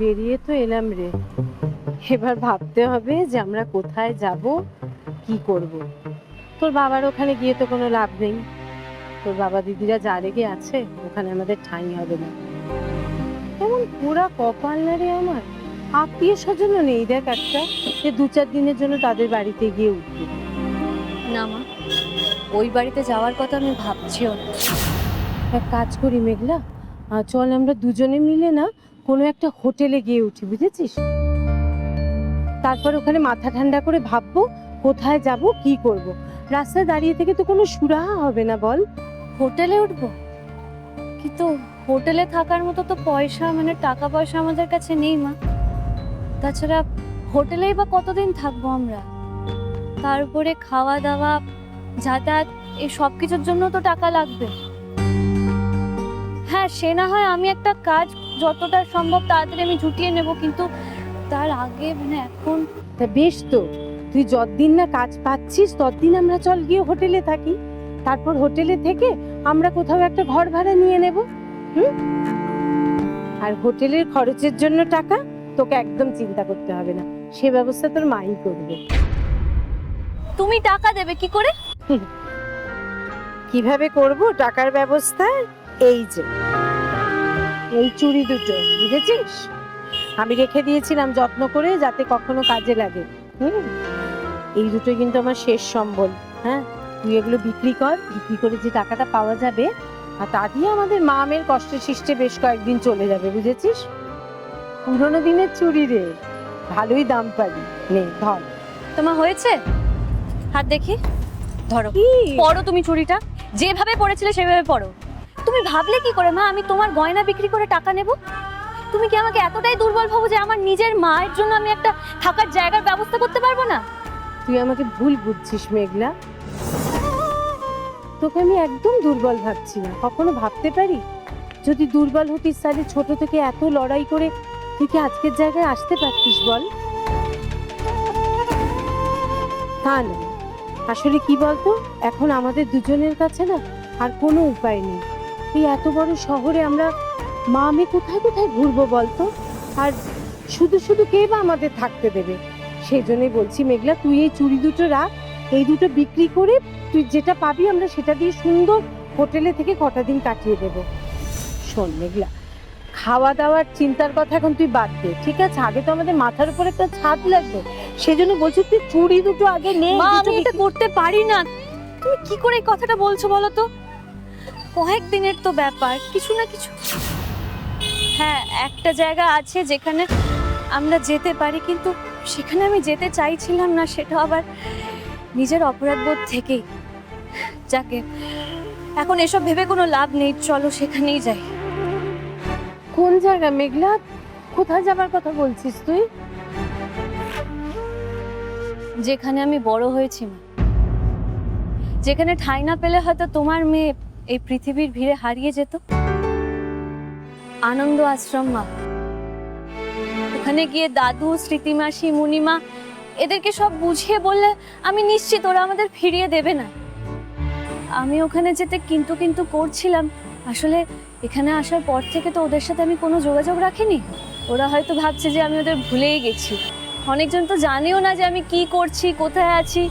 বেরিয়ে তো এলাম রে। এবার ভাবতে হবে যে আমরা কোথায় যাব কি করব। তোর বাবার ওখানে গিয়ে তো কোনো লাভ নেই। তোর বাবা দিদিরা যা রেগে আছে ওখানে আমাদের ঠাঁই হবে না। এমন পুরা কপাল না রে আমার। আত্মীয় স্বজনও নেই দেখ একটা যে দু চার দিনের জন্য তাদের বাড়িতে গিয়ে উঠবি। না মা ওই বাড়িতে যাওয়ার কথা আমি ভাবছিও না। এক কাজ করি মেঘলা চল আমরা দুজনে মিলে না কোনো একটা হোটেলে গিয়ে উঠি, বুঝেছিস? তারপর ওখানে মাথা ঠান্ডা করে ভাববো, কোথায় যাব, কি করব? রাস্তায় দাঁড়িয়ে থেকে তো কোনো সুরাহা হবে না, বল। হোটেলে উঠব? কিন্তু হোটেলে থাকার মতো তো পয়সা মানে টাকা পয়সা আমাদের কাছে নেই, মা। তাছাড়া হোটেলেই বা কতদিন থাকব আমরা? তারপরে খাওয়া দাওয়া যাতায়াত এই সব কিছুর জন্য তো টাকা লাগবে। হ্যাঁ সে না হয় আমি একটা কাজ যতটা সম্ভব তাড়াতাড়ি আমি জুটিয়ে নেব কিন্তু তার আগে মানে এখন তা বেশ তো তুই যতদিন না কাজ পাচ্ছিস ততদিন আমরা চল গিয়ে হোটেলে থাকি। তারপর হোটেলে থেকে আমরা কোথাও একটা ঘর ভাড়া নিয়ে নেব হুম? আর হোটেলের খরচের জন্য টাকা তোকে একদম চিন্তা করতে হবে না সে ব্যবস্থা তোর মাই করবে। তুমি টাকা দেবে কি করে? কীভাবে করব? টাকার ব্যবস্থা এই যে। এই চুড়ি দুটো বুঝেছিস? আমি রেখে দিয়েছিলাম যত্ন করে যাতে কখনো কাজে লাগে। হুম? এই দুটো কিন্তু আমার শেষ সম্বল হ্যাঁ? তুই এগুলো বিক্রি কর বিক্রি করে যে টাকাটা পাওয়া যাবে আর তা দিয়ে আমাদের মা মেয়ের কষ্টে সৃষ্টে বেশ কয়েকদিন চলে যাবে বুঝেছিস? পুরোনো দিনের চুড়ি রে ভালোই দাম পাবি। নে ধর। তোমার হয়েছে? হাত দেখি। ধরো। পড়ো তুমি চুড়িটা যেভাবে পড়েছিলে সেভাবে পড়ো তুমি ভাবলে কি করে, মা? আমি তোমার গয়না বিক্রি করে টাকা নেব? তুমি কি আমাকে এতটাই দুর্বল ভাবো যে আমার নিজের মায়ের জন্য আমি একটা থাকার জায়গার ব্যবস্থা করতে পারব না? তুই আমাকে ভুল বুঝছিস, মেঘলা। তোকে আমি একদম দুর্বল ভাবছি না, কখনো ভাবতে পারি? যদি দুর্বল হতিস তাহলে ছোট থেকে এত লড়াই করে তুই কি আজকের জায়গায় আসতে পারতিস বল? তা না আসলে কি বলতো? এখন আমাদের দুজনের কাছে না আর কোনো উপায় নেই। এই এত বড় শহরে আমরা মা আমি কোথায় কোথায় ঘুরবো বলতো? আর শুধু শুধু কে বা আমাদের থাকতে দেবে? সেই জন্যই বলছি মেঘলা তুই এই চুড়ি দুটো রাখ এই দুটো বিক্রি করে তুই যেটা পাবি আমরা সেটা দিয়ে সুন্দর হোটেলে থেকে কটা দিন কাটিয়ে দেব। শোন মেঘলা খাওয়া দাওয়ার চিন্তার কথা এখন তুই বাদ দে ঠিক আছে? আগে তো আমাদের মাথার উপর একটা ছাদ লাগবে সেজন্য বলছি তুই চুড়ি দুটো আগে নে আমি এটা করতে পারি না। তুমি কি করে এই কথাটা বলছো বলো তো? কয়েক দিনের তো ব্যাপার কিছু না কিছু। হ্যাঁ একটা জায়গা আছে যেখানে আমরা যেতে পারি কিন্তু সেখানে আমি যেতে চাইছিলাম না সেটা আবার নিজের অপরাধবোধ থেকেই। যাকে এখন এসব ভেবে কোনো লাভ নেই চলো সেখানেই যাই। কোন জায়গা মেঘলা? কোথায় যাবার কথা বলছিস তুই? যেখানে আমি বড় হয়েছি মা। যেখানে ঠাঁই না পেলে হয়তো তোমার মেয়ে এই পৃথিবীর ভিড়ে হারিয়ে যেত। আনন্দ আশ্রম মা। ওখানে গিয়ে দাদু, স্মৃতিমাসি, মুনিমা এদেরকে সব বুঝিয়ে বললে আমি নিশ্চিত ওরা আমাদের ফিরিয়ে দেবে না। আমি ওখানে যেতে কিন্তু কিন্তু করছিলাম। আসলে এখানে আসার পর থেকে তো ওদের সাথে আমি কোনো যোগাযোগ রাখিনি। ওরা হয়তো ভাবছে যে আমি ওদের ভুলেই গেছি। অনেকজন তো জানেও না যে আমি কি করছি, কোথায় আছি।